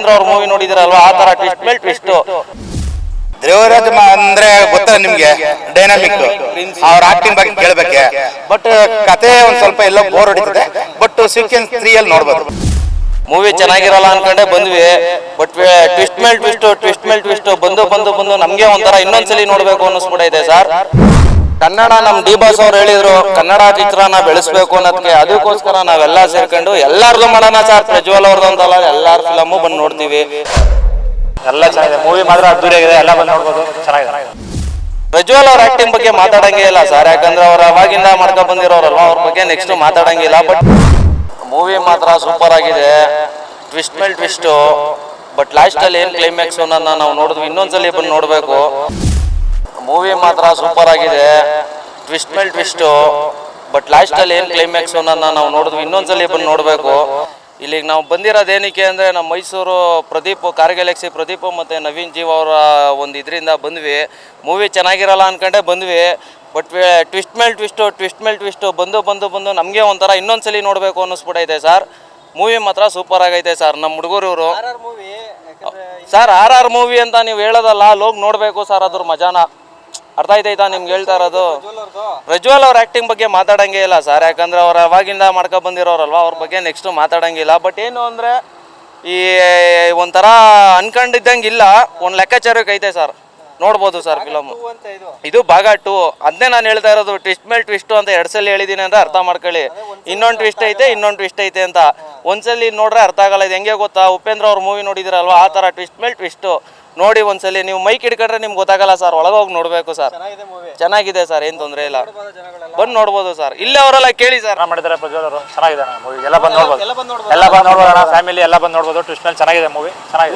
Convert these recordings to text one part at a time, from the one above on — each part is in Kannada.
ಉಪೇಂದ್ರ ಅವ್ರ ಮೂವಿ ನೋಡಿದಿರಲ್ವಾ? ಆ ತರ ಟ್ವಿಸ್ಟ್ ಮೇಲೆ ಟ್ವಿಸ್ಟ್ ದೇವರಾಜ್ ಅಂದ್ರೆ ಗೊತ್ತಾ ನಿಮ್ಗೆ? ಡೈನಾಮಿಕ್ ಅವ್ರ ಆಕ್ಟಿಂಗ್ ಬಗ್ಗೆ ಕೇಳ್ಬೇಕೆ. ಬಟ್ ಕತೆ ಒಂದ್ ಸ್ವಲ್ಪ ಎಲ್ಲೋ ಬೋರ್ ಹೊಡಿತದೆ. ಬಟ್ ಸೀಕ್ವೆನ್ಸ್ ತ್ರೀ ಅಲ್ಲಿ ನೋಡ್ಬೋದು. ಮೂವಿ ಚೆನ್ನಾಗಿರಲ್ಲ ಅನ್ಕೊಂಡೆ ಬಂದ್ವಿ. ಬಟ್ ಟ್ವಿಸ್ಟ್ ಮೇಲ್ ಟ್ವಿಸ್ಟ್ ಟ್ವಿಸ್ಟ್ ಮೇಲ್ ಟ್ವಿಸ್ಟ್ ಬಂದು ಬಂದು ಬಂದು ನಮ್ಗೆ ಒಂಥರ ಇನ್ನೊಂದ್ಸಲಿ ನೋಡ್ಬೇಕು ಅನ್ನಿಸ್ಬಿಟ್ಟೈತೆ ಸರ್ ಕನ್ನಡ ನಮ್ ಡಿ ಬಾಸ್ ಅವ್ರು ಹೇಳಿದ್ರು ಕನ್ನಡ ಚಿತ್ರನ ಬೆಳೆಸ್ಬೇಕು ಅನ್ನೋದಕ್ಕೆ ಅದಕ್ಕೋಸ್ಕರ ನಾವೆಲ್ಲ ಸೇರ್ಕೊಂಡು ಎಲ್ಲಾರ್ದು ಮಾಡೋಣ ಸರ್ ಪ್ರಜ್ವಲ್ ಅವ್ರದ್ದು ಅಂತಲ್ಲ ಎಲ್ಲಾರ ಫಿಲಮು ಬಂದು ನೋಡ್ತೀವಿ. ಎಲ್ಲ ಚೆನ್ನಾಗಿದೆ. ಮೂವಿ ಮಾತ್ರ ಅದ್ದೂರಿಯಾಗಿದೆ. ಎಲ್ಲ ಬಂದು ನೋಡ್ಬೋದು. ಚೆನ್ನಾಗಿದೆ. ಪ್ರಜ್ವಲ್ ಅವ್ರ ಆಕ್ಟಿಂಗ್ ಬಗ್ಗೆ ಮಾತಾಡಂಗೇ ಇಲ್ಲ ಸರ್. ಯಾಕಂದ್ರೆ ಅವ್ರ ಅವಾಗಿಂದ ಮಾಡ್ಕೊ ಬಂದಿರೋರಲ್ವಾ? ಅವ್ರ ಬಗ್ಗೆ ನೆಕ್ಸ್ಟ್ ಮಾತಾಡಂಗಿಲ್ಲ ಬಟ್ ಮೂವಿ ಮಾತ್ರ ಸೂಪರ್ ಆಗಿದೆ. ಟ್ವಿಸ್ಟ್ ಮೇಲೆ ಟ್ವಿಸ್ಟು ಬಟ್ ಲಾಸ್ಟಲ್ಲಿ ಅಲ್ಲಿ ಏನ್ ಕ್ಲೈಮ್ಯಾಕ್ಸ್ ಅನ್ನೋದನ್ನ ನಾವು ನೋಡಿದ್ವಿ. ಇನ್ನೊಂದ್ಸಲಿ ಬಂದು ನೋಡ್ಬೇಕು. ಮೂವಿ ಮಾತ್ರ ಸೂಪರ್ ಆಗಿದೆ. ಟ್ವಿಸ್ಟ್ ಮೇಲೆ ಟ್ವಿಸ್ಟು ಬಟ್ ಲಾಸ್ಟಲ್ಲಿ ಅಲ್ಲಿ ಏನ್ ಕ್ಲೈಮ್ಯಾಕ್ಸ್ ಅನ್ನೋದನ್ನ ನಾವು ನೋಡಿದ್ವಿ. ಇನ್ನೊಂದ್ಸಲಿ ಬಂದು ನೋಡ್ಬೇಕು. ಇಲ್ಲಿಗೆ ನಾವು ಬಂದಿರೋದು ಏನಕ್ಕೆ ಅಂದರೆ ನಮ್ಮ ಮೈಸೂರು ಪ್ರದೀಪ್ ಕಾರ್ ಗ್ಯಾಲಕ್ಸಿ ಪ್ರದೀಪ್ ಮತ್ತು ನವೀನ್ ಜೀವ ಅವರ ಒಂದು ಇದರಿಂದ ಬಂದ್ವಿ. ಮೂವಿ ಚೆನ್ನಾಗಿರಲ್ಲ ಅನ್ಕೊಂಡೆ ಬಂದ್ವಿ. ಬಟ್ ಟ್ವಿಸ್ಟ್ ಮೇಲೆ ಟ್ವಿಸ್ಟು ಟ್ವಿಸ್ಟ್ ಮೇಲೆ ಟ್ವಿಸ್ಟು ಬಂದು ಬಂದು ಬಂದು ನಮಗೆ ಒಂಥರ ಇನ್ನೊಂದ್ಸಲಿ ನೋಡಬೇಕು ಅನ್ನಿಸ್ಬಿಟ್ಟೈತೆ ಸರ್. ಮೂವಿ ಮಾತ್ರ ಸೂಪರ್ ಆಗೈತೆ ಸರ್ ನಮ್ಮ ಹುಡುಗರು ಇವರು. ಸರ್ ಆರ್ ಆರ್ ಮೂವಿ ಅಂತ ನೀವು ಹೇಳೋದಲ್ಲ ಲೋಗ್ ನೋಡಬೇಕು ಸರ್ ಅದ್ರ ಮಜಾನ. ಅರ್ಥ ಆಯ್ತಾಯ್ತಾ ನಿಮ್ಗೆ ಹೇಳ್ತಾ ಇರೋದು? ಪ್ರಜ್ವಲ್ ಅವ್ರ ಆಕ್ಟಿಂಗ್ ಬಗ್ಗೆ ಮಾತಾಡಂಗೇ ಇಲ್ಲ ಸರ್ ಯಾಕಂದ್ರೆ ಅವ್ರು ಅವಾಗಿಂದ ಮಾಡ್ಕೊ ಬಂದಿರೋರಲ್ವಾ ಅವ್ರ ಬಗ್ಗೆ ನೆಕ್ಸ್ಟ್ ಮಾತಾಡಂಗಿಲ್ಲ ಬಟ್ ಏನು ಅಂದ್ರೆ ಈ ಒಂಥರ ಅನ್ಕೊಂಡಿದ್ದಂಗಿಲ್ಲ. ಒಂದು ಲೆಕ್ಕಾಚಾರಕ್ಕೆ ಐತೆ ಸರ್ ನೋಡ್ಬೋದು ಸರ್ ಫಿಲಮ್ ಇದು. ಭಾಗ ಟು ಅದನ್ನೇ ನಾನು ಹೇಳ್ತಾ ಇರೋದು ಟ್ವಿಸ್ಟ್ ಮೇಲೆ ಟ್ವಿಸ್ಟ್ ಅಂತ ಎರಡು ಸಲ ಹೇಳಿದ್ದೀನಿ ಅಂತ ಅರ್ಥ ಮಾಡ್ಕೊಳ್ಳಿ. ಇನ್ನೊಂದು ಟ್ವಿಸ್ಟ್ ಐತೆ ಇನ್ನೊಂದು ಟ್ವಿಸ್ಟ್ ಐತೆ ಅಂತ. ಒಂದ್ಸಲಿ ನೋಡ್ರೆ ಅರ್ಥ ಆಗಲ್ಲ ಇದು ಹೆಂಗೆ ಗೊತ್ತಾ? ಉಪೇಂದ್ರ ಅವ್ರ ಮೂವಿ ನೋಡಿದಿರಲ್ವಾ? ಆ ಥರ ಟ್ವಿಸ್ಟ್ ಮೇಲೆ ಟ್ವಿಸ್ಟು ನೋಡಿ ಒಂದ್ಸಲಿ ನೀವು ಮೈಕ್ ಹಿಡ್ಕೊಂಡ್ರೆ ನಿಮ್ಗೆ ಗೊತ್ತಾಗಲ್ಲ ಸರ್ ಒಳಗೋಗಿ ನೋಡಬೇಕು ಸರ್. ಚೆನ್ನಾಗಿದೆ ಸರ್ ಏನು ತೊಂದರೆ ಇಲ್ಲ. ಬಂದು ನೋಡ್ಬೋದು ಸರ್ ಇಲ್ಲೇ ಅವರೆಲ್ಲ ಕೇಳಿ ಸರ್ ಮಾಡಿದ್ರೆ ಮಾಡಿದ್ದಾರೆ ಪ್ರಜ್ವಲ್ ಅವರು ಚೆನ್ನಾಗಿದೆ ಮೂವಿ ಎಲ್ಲ ಬಂದು ನೋಡ್ಬೋದು. ಎಲ್ಲ ಬಂದು ನೋಡ್ಬೋದು ಅಣ್ಣ ಫ್ಯಾಮಿಲಿ ಎಲ್ಲ ಬಂದು ನೋಡ್ಬೋದು. ಟ್ವಿಸ್ಟ್ ಮೇಲೆ ಚೆನ್ನಾಗಿದೆ. ಮೂವಿ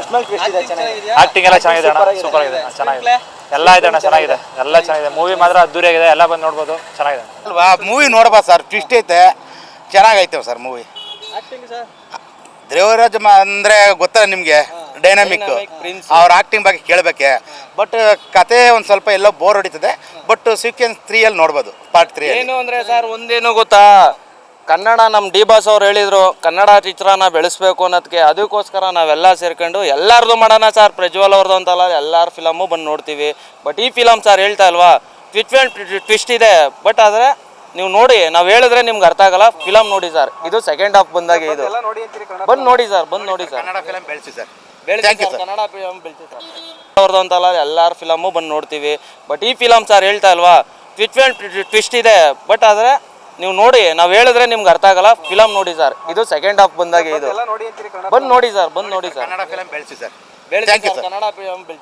ಚೆನ್ನಾಗಿದೆ. ಆಕ್ಟಿಂಗ್ ಎಲ್ಲ ಚೆನ್ನಾಗಿದೆ ಅಣ್ಣ. ಸೂಪರ್ ಆಗಿದೆ ಚೆನ್ನಾಗಿದೆ. ಎಲ್ಲ ಇದೆ ಅಣ್ಣ ಚೆನ್ನಾಗಿದೆ. ಎಲ್ಲ ಚೆನ್ನಾಗಿದೆ. ಮೂವಿ ಮಾತ್ರ ಅದ್ದೂರಿಯಾಗಿದೆ ಎಲ್ಲ ಬಂದು ನೋಡ್ಬೋದು. ಚೆನ್ನಾಗಿದೆ. ಅಲ್ವಾ? ಮೂವಿ ನೋಡ್ಬೋದು ಸರ್ ಟ್ವಿಸ್ಟ್ ಐತೆ. ಚೆನ್ನಾಗೈತೆ ಸರ್ ಮೂವಿ ದೇವರಾಜ ಅಂದರೆ ಅಂದ್ರೆ ಗೊತ್ತಾ ನಿಮ್ಗೆ? ಡೈನಾಮಿಕ್ ಅವ್ರ ಆಕ್ಟಿಂಗ್ ಬಗ್ಗೆ ಕೇಳಬೇಕೆ. ಬಟ್ ಕತೆ ಒಂದು ಸ್ವಲ್ಪ ಎಲ್ಲ ಬೋರ್ ಹೊಡಿತದೆ. ಬಟ್ ಸೀಕ್ವೆನ್ಸ್ ತ್ರೀ ಅಲ್ಲಿ ನೋಡ್ಬೋದು ಪಾರ್ಟ್ ತ್ರೀ ಏನು ಅಂದ್ರೆ ಸರ್ ಒಂದೇನು ಗೊತ್ತಾ? ಕನ್ನಡ ನಮ್ಮ ಡಿ ಬಾಸ್ ಅವ್ರು ಹೇಳಿದ್ರು ಕನ್ನಡ ಚಿತ್ರನ ಬೆಳೆಸ್ಬೇಕು ಅನ್ನೋದಕ್ಕೆ ಅದಕ್ಕೋಸ್ಕರ ನಾವೆಲ್ಲ ಸೇರ್ಕೊಂಡು ಎಲ್ಲರದು ಮಾಡೋಣ ಸರ್ ಪ್ರಜ್ವಲ್ ಅವ್ರದ್ದು ಅಂತಲ್ಲ ಎಲ್ಲಾರ ಫಿಲಮು ಬಂದು ನೋಡ್ತೀವಿ. ಬಟ್ ಈ ಫಿಲಮ್ ಸರ್ ಹೇಳ್ತಾ ಅಲ್ವಾ ಟ್ವಿಸ್ಟ್ ಟ್ವಿಸ್ಟ್ ಇದೆ. ಬಟ್ ಆದರೆ ನೀವು ನೋಡಿ ನಾವು ಹೇಳಿದ್ರೆ ನಿಮ್ಗೆ ಅರ್ಥ ಆಗಲ್ಲ. ಫಿಲಮ್ ನೋಡಿ ಸರ್. ಇದು ಸೆಕೆಂಡ್ ಹಾಫ್ ಬಂದಾಗ ಇದು. ಬಂದು ನೋಡಿ ಸರ್ ಬಂದು ನೋಡಿ ಸರ್. ಕನ್ನಡ ಫಿಲಮ್ ಬೆಳೆಸಿ ಸರ್. ಕನ್ನಡ ಫಿಲಮ್ ಬೆಳೆಸಿ ಸರ್. ಅವ್ರದ್ದು ಅಂತಲ್ಲ ಎಲ್ಲಾರ ಫಿಲಮು ಬಂದು ನೋಡ್ತೀವಿ. ಬಟ್ ಈ ಫಿಲಮ್ ಸರ್ ಹೇಳ್ತಾ ಅಲ್ವಾ ಟ್ವಿಸ್ಟ್ ಟ್ವಿಸ್ಟ್ ಇದೆ. ಬಟ್ ಆದರೆ ನೀವು ನೋಡಿ ನಾವು ಹೇಳಿದ್ರೆ ನಿಮ್ಗೆ ಅರ್ಥ ಆಗಲ್ಲ. ಫಿಲಮ್ ನೋಡಿ ಸರ್. ಇದು ಸೆಕೆಂಡ್ ಹಾಫ್ ಬಂದಾಗ ಇದು. ಬಂದು ನೋಡಿ ಸರ್ ಬಂದು ನೋಡಿ ಸರ್. ಕನ್ನಡ ಫಿಲಮ್ ಬೆಳೆಸಿ ಸರ್. ಬೆಳೆಸಿ ಸರ್, ಸರ್. ಕನ್ನಡ ಫಿಲಮ್ ಬೆಳೆಸಿ